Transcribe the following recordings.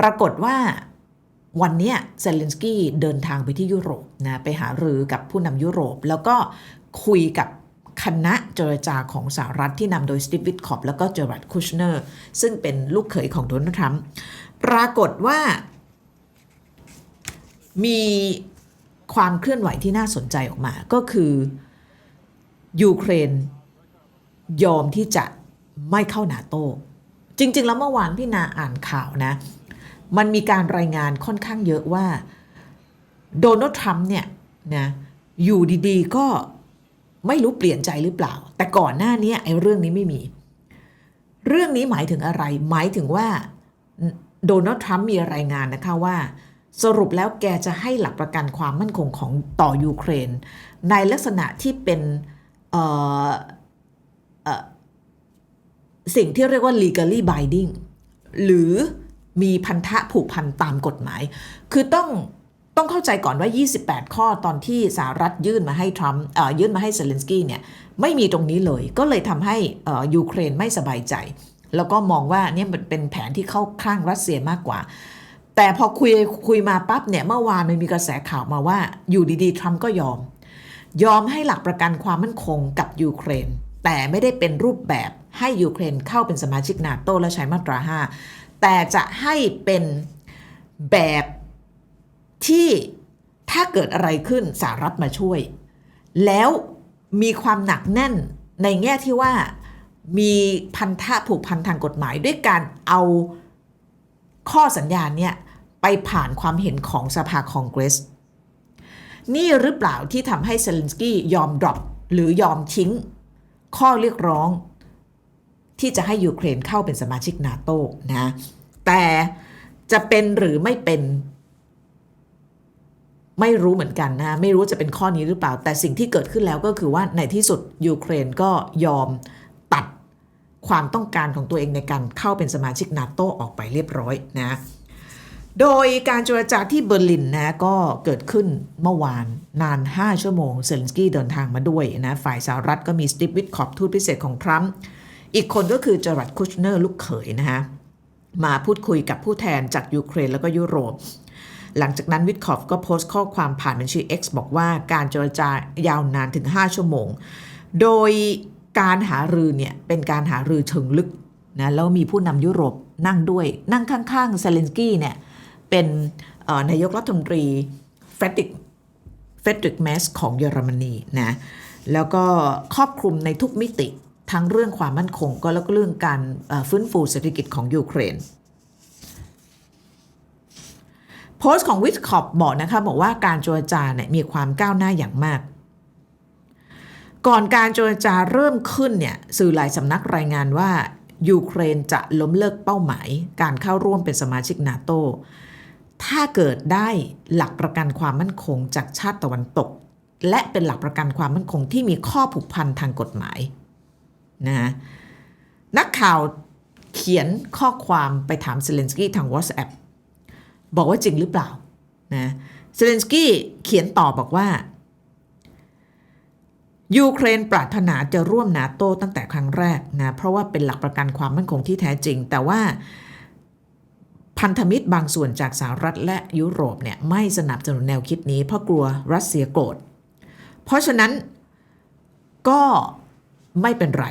ปรากฏว่าวันนี้เซเลนสกี้เดินทางไปที่ยุโรปนะไปหารือกับผู้นำยุโรป แล้วก็คุยกับคณะเจรจาของสหรัฐที่นำโดยสตีฟวิทคอปแล้วก็เจอร์รัดคุชเนอร์ ซึ่งเป็นลูกเขยของโดนัลด์ทรัมป์ปรากฏว่า มีความเคลื่อนไหวที่น่าสนใจออกมา ก็คือยูเครนยอมที่จะไม่เข้านาโต จริง ๆ แล้วเมื่อวานพี่นาอ่านข่าวนะ มันมีการรายงานค่อนข้างเยอะว่าโดนัลด์ทรัมป์เนี่ยนะอยู่ดีๆก็ไม่รู้เปลี่ยนใจหรือเปล่า แต่ก่อนหน้านี้ไอ้เรื่องนี้ไม่มี เรื่องนี้หมายถึงอะไร หมายถึงว่าโดนัลด์ทรัมป์มีรายงานนะคะว่า สรุปแล้วแกจะให้หลักประกันความมั่นคงของต่อยูเครน ในลักษณะที่เป็นสิ่งที่เรียกว่า legally binding หรือ มีพันธะผูกพันตามกฎหมาย คือต้องต้องเข้าใจก่อนว่า 28 ข้อตอนที่สหรัฐยื่นมาให้ทรัมป์ยื่นมาให้เซเลนสกี้เนี่ยไม่มีตรงนี้เลย ก็เลยทำให้ยูเครนไม่สบายใจ แล้วก็มองว่าเนี่ยมันเป็นแผนที่เข้าข้างรัสเซียมากกว่า แต่พอคุยคุยมาปั๊บเนี่ยเมื่อวานมันมีกระแสข่าวมาว่าอยู่ดีๆทรัมป์ก็ยอม ยอมให้หลักประกันความมั่นคงกับยูเครน แต่ไม่ได้เป็นรูปแบบให้ยูเครนเข้าเป็นสมาชิกนาโตและใช้มาตรา 5 แต่จะให้เป็นแบบที่ถ้าเกิดอะไรขึ้นสหรัฐมาช่วย แล้วมีความหนักแน่นในแง่ที่ว่ามีพันธะผูกพันทางกฎหมายด้วยการเอาข้อสัญญาเนี่ยไปผ่านความเห็นของสภาคองเกรส นี่หรือเปล่าที่ทำให้เซเลนสกี้ยอมดรอปหรือยอมทิ้ง ข้อเรียกร้อง ที่จะให้ยูเครนเข้าเป็นสมาชิกนาโตนะแต่จะเป็นหรือไม่เป็น ไม่รู้เหมือนกันนะ ไม่รู้จะเป็นข้อนี้หรือเปล่า แต่สิ่งที่เกิดขึ้นแล้วก็คือว่าในที่สุดยูเครนก็ยอมตัดความต้องการของตัวเองในการเข้าเป็นสมาชิกนาโตออกไปเรียบร้อยนะ โดยการเจรจาที่เบอร์ลินนะก็เกิดขึ้นเมื่อวานนาน 5 ชั่วโมง เซเลนสกี้เดินทางมาด้วยนะ ฝ่ายสหรัฐก็มีสตีฟวิทคอปทูตพิเศษของทรัมป์ อีกคนก็คือจอรัดคุชเนอร์ลูกเขยนะฮะมาพูดคุยกับผู้แทนจากยูเครนแล้วก็ยุโรป หลังจากนั้นวิทคอฟก็โพสต์ข้อความผ่านบัญชี X บอกว่าการเจรจายาวนานถึง 5 ชั่วโมง โดยการหารือเนี่ยเป็นการหารือเชิงลึกนะแล้วมีผู้นำยุโรปนั่งด้วยนั่งข้างๆเซเลนสกี้เนี่ยเป็นนายกรัฐมนตรีเฟดริกเฟดริกแมสของเยอรมนีนะแล้วก็ครอบคลุมในทุกมิติ ทั้งเรื่องความมั่นคงก็แล้วก็เรื่องการฟื้นฟูเศรษฐกิจของยูเครนโพสต์ของวิทคอปบอกนะคะบอกว่าการเจรจาเนี่ยมีความก้าวหน้าอย่างมาก ก่อนการเจรจาเริ่มขึ้นเนี่ยสื่อหลายสำนักรายงานว่ายูเครนจะล้มเลิกเป้าหมาย การเข้าร่วมเป็นสมาชิกนาโตถ้าเกิดได้หลักประกันความมั่นคงจากชาติตะวันตก และเป็นหลักประกันความมั่นคงที่มีข้อผูกพันทางกฎหมาย นะนักข่าวเขียนข้อความไปถามเซเลนสกี้ทาง WhatsApp บอกว่าจริงหรือเปล่านะเซเลนสกี้เขียนตอบบอกว่า ยูเครนปรารถนาจะร่วมนาโตตั้งแต่ครั้งแรกนะเพราะว่าเป็นหลักประกันความมั่นคงที่แท้จริง แต่ว่าพันธมิตรบางส่วนจากสหรัฐและยุโรปเนี่ยไม่สนับสนุนแนวคิดนี้ เพราะกลัวรัสเซียโกรธ เพราะฉะนั้นก็ไม่เป็นไร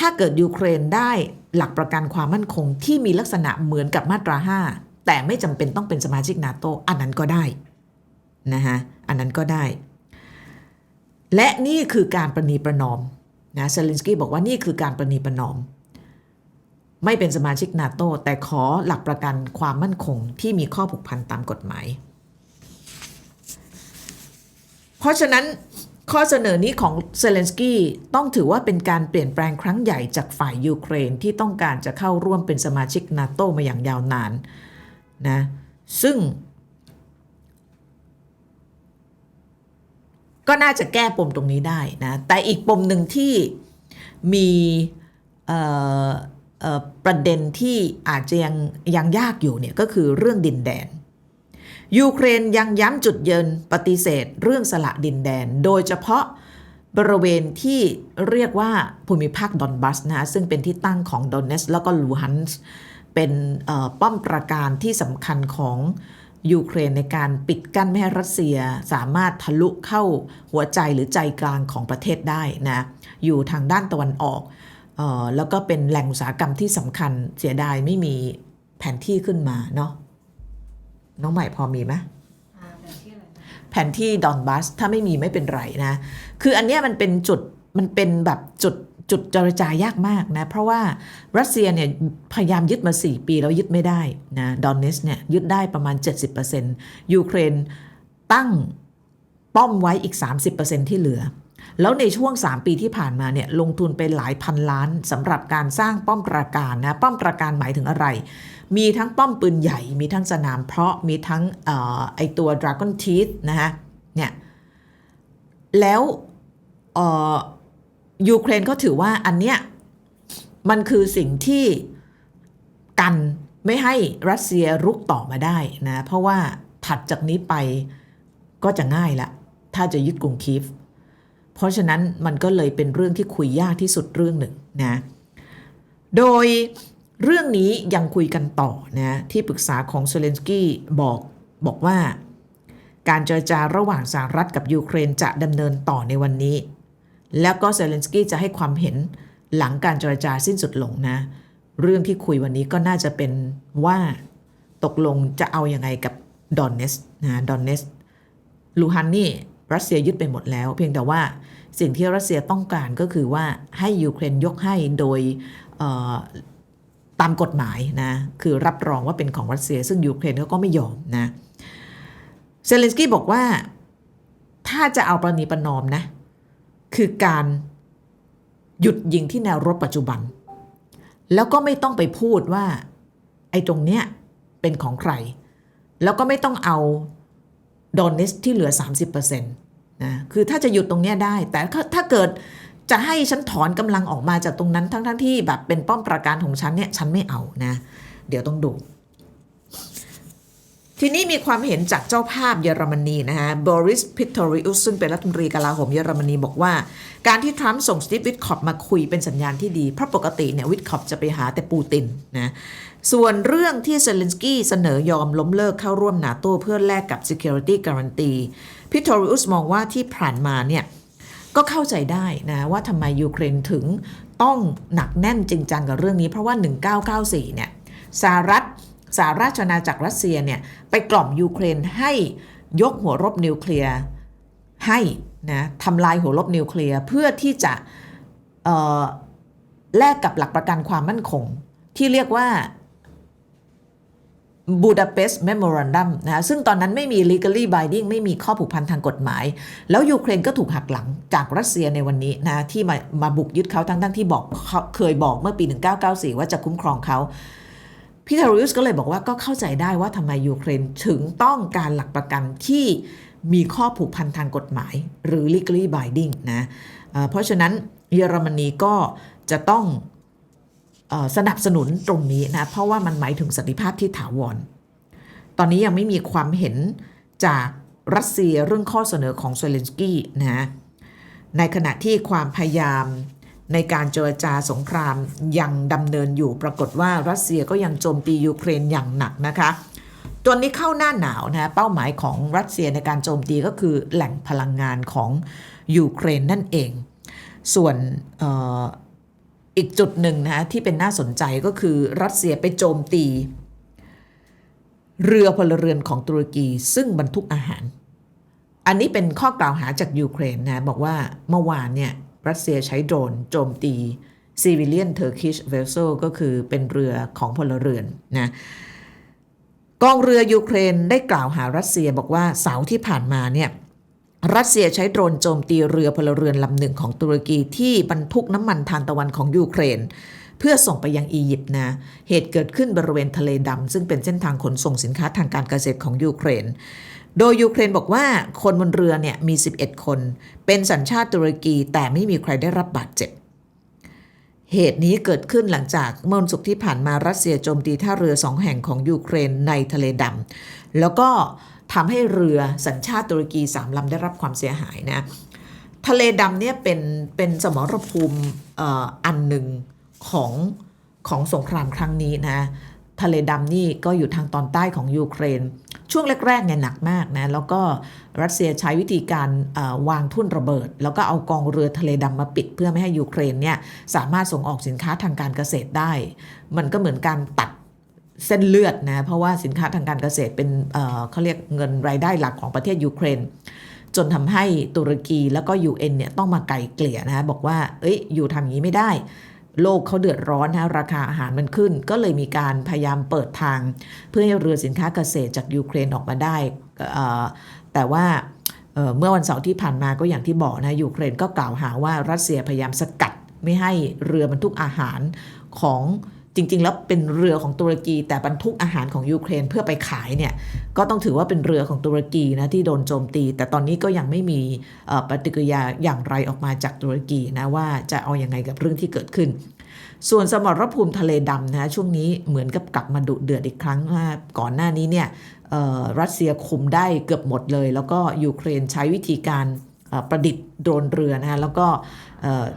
ถ้าเกิดยูเครนได้หลักประกันความมั่นคงที่มีลักษณะเหมือนกับมาตรา 5 แต่ไม่จำเป็นต้องเป็นสมาชิกนาโตอันนั้นก็ได้นะฮะอันนั้นก็ได้ และนี่คือการประนีประนอมนะเซเลนสกี้บอกว่านี่คือการประนีประนอม ไม่เป็นสมาชิกนาโตแต่ขอหลักประกันความมั่นคงที่มีข้อผูกพันตามกฎหมาย เพราะฉะนั้น ข้อเสนอนี้ของเซเลนสกี้ต้องถือว่าเป็นการเปลี่ยนแปลงครั้งใหญ่จากฝ่ายยูเครนที่ต้องการจะเข้าร่วมเป็นสมาชิกนาโตมาอย่างยาวนานนะซึ่ง ก็น่าจะแก้ปมตรงนี้ได้นะแต่อีกปมหนึ่งที่มีประเด็นที่อาจจะยังยังยากอยู่เนี่ยก็คือเรื่องดินแดน ยูเครนยังย้ำจุดยืนปฏิเสธเรื่องสละดินแดน โดยเฉพาะบริเวณที่เรียกว่าภูมิภาคดอนบัสนะซึ่งเป็นที่ตั้งของดอนเนสแล้วก็ลูฮันส์เป็นป้อมปราการที่สำคัญของยูเครนในการปิดกั้นไม่ให้รัสเซียสามารถทะลุเข้าหัวใจหรือใจกลางของประเทศได้นะอยู่ทางด้านตะวันออกออแล้วก็เป็นแหล่งอุตสาหกรรมที่สำคัญเสียดายไม่มีแผนที่ขึ้นมาเนาะ น้องใหม่พอมีไหมอ่าแบบที่อะไรนะแผนที่ดอนบัสถ้าไม่มีไม่เป็นไรนะ คืออันเนี้ยมันเป็นจุดมันเป็นแบบจุดจุดเจรจายากมากนะ เพราะว่ารัสเซียเนี่ยพยายามยึดมา 4 ปีแล้วยึดไม่ได้นะดอนเนสเนี่ยยึดได้ประมาณ 70%ยูเครนตั้งป้อมไว้อีก 30%ที่เหลือ แล้วในช่วง 3 ปีที่ผ่านมาเนี่ยลงทุนไปหลายพันล้านสำหรับการสร้างป้อมปราการนะป้อมปราการหมายถึงอะไร มีทั้งป้อมปืนใหญ่ มีทั้งสนามเพาะมีทั้งออไอตัว Dragon Teeth นะฮะเนี่ยแล้วยูเครนก็ถือว่าอันเนี้ยมันคือสิ่งที่กันไม่ให้รัสเซียรุกต่อมาได้นะ เพราะว่าถัดจากนี้ไปก็จะง่ายละ ถ้าจะยึดกรุงคีฟ เพราะฉะนั้นมันก็เลยเป็นเรื่องที่คุยยากที่สุดเรื่องหนึ่งนะ โดยเรื่องนี้ยังคุยกันต่อนะที่ปรึกษาของเซเลนสกี้บอกบอกว่า การเจรจาระหว่างสหรัฐกับยูเครนจะดำเนินต่อในวันนี้ แล้วก็เซเลนสกี้จะให้ความเห็นหลังการเจรจาสิ้นสุดลงนะ เรื่องที่คุยวันนี้ก็น่าจะเป็นว่าตกลงจะเอาอยัางไงกับดอนเนสนะดอนเนสลูฮันนี่ รัสเซียยึดไปหมดแล้ว เพียงแต่ว่าสิ่งที่รัสเซียต้องการก็คือว่าให้ยูเครนยกให้โดยตามกฎหมายนะคือรับรองว่าเป็นของรัสเซีย ซึ่งยูเครนเขาก็ไม่ยอมนะเซเลนสกี้บอกว่าถ้าจะเอาประนีประนอมนะคือการหยุดยิงที่แนวรบปัจจุบัน แล้วก็ไม่ต้องไปพูดว่าไอ้ตรงเนี้ยเป็นของใคร แล้วก็ไม่ต้องเอา ดอนเนสที่เหลือ 30%นะคือถ้าจะหยุดตรงนี้ได้ แต่ถ้าเกิดจะให้ฉันถอนกำลังออกมาจากตรงนั้นทั้งทั้งๆที่แบบเป็นป้อมปราการของฉันเนี่ยฉันไม่เอานะ เดี๋ยวต้องดู ทีนี้มีความเห็นจากเจ้าภาพเยอรมนีนะฮะบริสพิทอริอุสซึ่งเป็นรัฐมนตรีกลาโหมเยอรมนีบอกว่า การที่ทรัมป์ส่งสตีฟวิทคอปมาคุยเป็นสัญญาณที่ดี เพราะปกติเนี่ยวิทคอปจะไปหาแต่ปูตินนะส่วนเรื่องที่เซเลนสกี้เสนอยอมล้มเลิกเข้าร่วมนาโตเพื่อแลกกับ Security Guarantee พิทอริอุสมองว่าที่ผ่านมาเนี่ยก็เข้าใจได้นะว่าทำไมยูเครนถึงต้องหนักแน่นจริงจังกับเรื่องนี้ เพราะว่า 1994เนี่ยสหรัฐ สหราชอาณาจักรรัสเซียเนี่ยไปกล่อมยูเครนให้ยกหัวรบนิวเคลียร์ให้นะทำลายหัวรบนิวเคลียร์เพื่อที่จะแลกกับหลักประกันความมั่นคง ที่เรียกว่าบูดาเปสต์เมมโมรันดัมนะซึ่งตอนนั้นไม่มี legally binding ไม่มีข้อผูกพันทางกฎหมาย แล้วยูเครนก็ถูกหักหลังจากรัสเซียในวันนี้นะที่มามาบุกยึดเขาทั้งทั้งๆที่บอกเคยบอกเมื่อปี 1994 ว่าจะคุ้มครองเขา พี่ทาริอุสก็เลยบอกว่าก็เข้าใจได้ว่าทำไมยูเครนถึงต้องการหลักประกันที่มีข้อผูกพันทางกฎหมาย หรือ legally binding นะเอ่อเพราะฉะนั้นเยอรมนีก็จะต้องอสนับสนุนตรงนี้นะเพราะว่ามันหมายถึงสันติภาพที่ถาวร ตอนนี้ยังไม่มีความเห็นจากรัสเซียเรื่องข้อเสนอของเซเลนสกี้นะในขณะที่ความพยายาม ในการเจรจาสงครามยังดำเนินอยู่ปรากฏว่ารัสเซียก็ยังโจมตียูเครนอย่างหนักนะคะตอนนี้เข้าหน้าหนาวนะเป้าหมายของรัสเซียในการโจมตีก็คือแหล่งพลังงานของยูเครนนั่นเอง ส่วนอออีกจุดหนึ่งนะที่เป็นน่าสนใจก็คือรัสเซียไปโจมตี เรือพลเรือนของตุรกีซึ่งบรรทุกอาหาร อันนี้เป็นข้อกล่าวหาจากยูเครนนะบอกว่าเมื่อวานเนี่ย รัสเซียใช้โดรนโจมตี civilian Turkish vessel ก็คือเป็นเรือของพลเรือนนะกองเรือยูเครนได้กล่าวหารัสเซียบอกว่าเสาร์ที่ผ่านมาเนี่ยรัสเซียใช้โดรนโจมตีเรือพลเรือนลำหนึ่งของตุรกีที่บรรทุกน้ำมันทานตะวันของยูเครน เพื่อส่งไปยังอียิปต์นะ เหตุเกิดขึ้นบริเวณทะเลดำซึ่งเป็นเส้นทางขนส่งสินค้าทางการเกษตรของยูเครน โดยยูเครนบอกว่าคนบนเรือเนี่ยมี 11 คน เป็นสัญชาติตุรกีแต่ไม่มีใครได้รับบาดเจ็บ เหตุนี้เกิดขึ้นหลังจากเมื่อวันศุกร์ที่ผ่านมารัสเซียโจมตีท่าเรือสองแห่งของยูเครนในทะเลดำแล้วก็ทำให้เรือสัญชาติตุรกีสามลำได้รับความเสียหายนะทะเลดำเนี่ยเป็นเป็นสมรภูมิอันหนึ่งของของสงครามครั้งนี้นะ ทะเลดำนี่ก็อยู่ทางตอนใต้ของยูเครน ช่วงแรกๆเนี่ยหนักมากนะ แล้วก็รัสเซียใช้วิธีการวางทุ่นระเบิด แล้วก็เอากองเรือทะเลดำมาปิด เพื่อไม่ให้ยูเครนเนี่ยสามารถส่งออกสินค้าทางการเกษตรได้ มันก็เหมือนการตัดเส้นเลือดนะ เพราะว่าสินค้าทางการเกษตรเป็นเเขาเรียกเงินรายได้หลักของประเทศยูเครน จนทำให้ตุรกีแล้วก็ UN เนี่ยต้องมาไกลเกลี่ยนะบอกว่า เอ้ยอยู่ทำอย่างนี้ไม่ได้ โลกเขาเดือดร้อนนะราคาอาหารมันขึ้น ก็เลยมีการพยายามเปิดทาง เพื่อให้เรือสินค้าเกษตรจากยูเครนออกมาได้ แต่ว่าเมื่อวันเสาร์ที่ผ่านมาก็อย่างที่บอกนะยูเครนก็กล่าวหาว่ารัสเซียพยายามสกัดไม่ให้เรือบรรทุกอาหารของ ริง ๆ แล้วเป็นเรือของตุรกีแต่บรรทุกอาหารของยูเครนเพื่อไปขายเนี่ยก็ต้องถือว่าเป็นเรือของตุรกีนะที่โดนโจมตี แต่ตอนนี้ก็ยังไม่มีปฏิกิริยาอย่างไรออกมาจากตุรกีนะว่าจะเอาอยัางไงกับเรื่องที่เกิดขึ้น ส่วนสมรภูมิทะเลดำนะช่วงนี้เหมือนกับกลับมาดุเดือดอีกครั้งว่าก่อนหน้านี้เนี่ยรัสเซียคุมได้เกือบหมดเลย แล้วก็ยูเครนใช้วิธีการประดิษฐ์โดรนเรือนะแล้วก็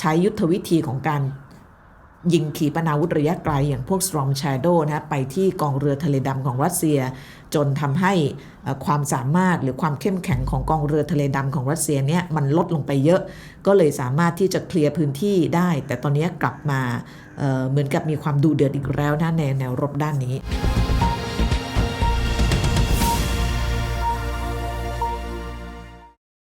ใช้ยุทธวิธีของการ ยิงขีปนาวุธระยะไกลอย่างพวก Storm Shadow นะไปที่กองเรือทะเลดำของรัสเซีย จนทำให้ความสามารถหรือความเข้มแข็งของกองเรือทะเลดำของรัสเซียเนี่ยมันลดลงไปเยอะ ก็เลยสามารถที่จะเคลียร์พื้นที่ได้ แต่ตอนนี้กลับมาเเหมือนกับมีความดูเดือดอีกแล้วนะในแนวรบด้านนี้